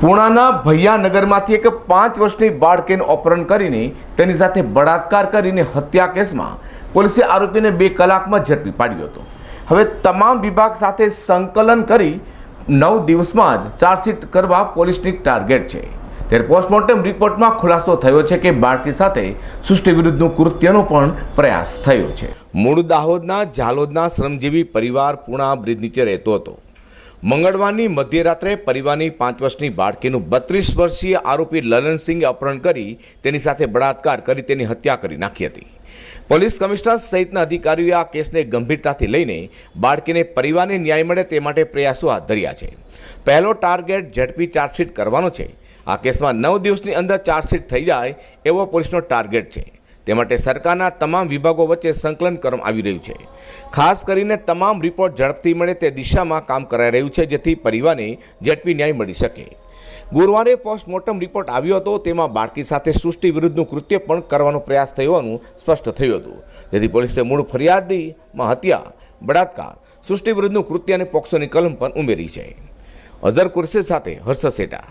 પુણાના ભૈયાનગરમાંથી એક પાંચ વર્ષની બાળકીનું અપહરણ કરીને તેની સાથે બળાત્કાર કરીને હત્યા કેસમાં પોલીસે આરોપીને બે કલાકમાં ઝડપી પાડ્યો હતો. હવે તમામ વિભાગ સાથે સંકલન કરી નવ દિવસમાં જ ચાર્જશીટ કરવા પોલીસની ટાર્ગેટ છે. ત્યારે પોસ્ટમોર્ટમ રિપોર્ટમાં ખુલાસો થયો છે કે બાળકી સાથે સૃષ્ટિ વિરુદ્ધનું કૃત્યનો પણ પ્રયાસ થયો છે. મૂળ દાહોદના ઝાલોદના શ્રમજીવી પરિવાર પૂણા બ્રિજ નીચે રહેતો હતો. મંગળવારની મધ્યરાત્રે પરિવારની પાંચ વર્ષની બાળકીનું બત્રીસ વર્ષીય આરોપી લલનસિંહે અપહરણ કરી તેની સાથે બળાત્કાર કરી તેની હત્યા કરી નાખી હતી. પોલીસ કમિશનર સહિતના અધિકારીઓએ આ કેસને ગંભીરતાથી લઈને બાળકીને પરિવારને ન્યાય મળે તે માટે પ્રયાસો હાથ ધર્યા છે. પહેલો ટાર્ગેટ ઝડપી ચાર્જશીટ કરવાનો છે. આ કેસમાં નવ દિવસની અંદર ચાર્જશીટ થઈ જાય એવો પોલીસનો ટાર્ગેટ છે. તે માટે સરકારના તમામ વિભાગો વચ્ચે સંકલન કરવામાં આવી રહ્યું છે. ખાસ કરીને તમામ રિપોર્ટ ઝડપથી મળે તે દિશામાં કામ કરાઈ રહ્યું છે, જેથી પરિવારને ઝડપી ન્યાય મળી શકે. ગુરુવારે પોસ્ટમોર્ટમ રિપોર્ટ આવ્યો હતો, તેમાં બાળકી સાથે સૃષ્ટિ વિરુદ્ધનું કૃત્ય પણ કરવાનો પ્રયાસ થયો સ્પષ્ટ થયું હતું. જેથી પોલીસે મૂળ ફરિયાદીમાં હત્યા, બળાત્કાર, સૃષ્ટિ વિરુદ્ધનું કૃત્ય અને પોક્સોની કલમ પણ ઉમેરી છે. અઝર કુરશી સાથે હર્ષ સેટા.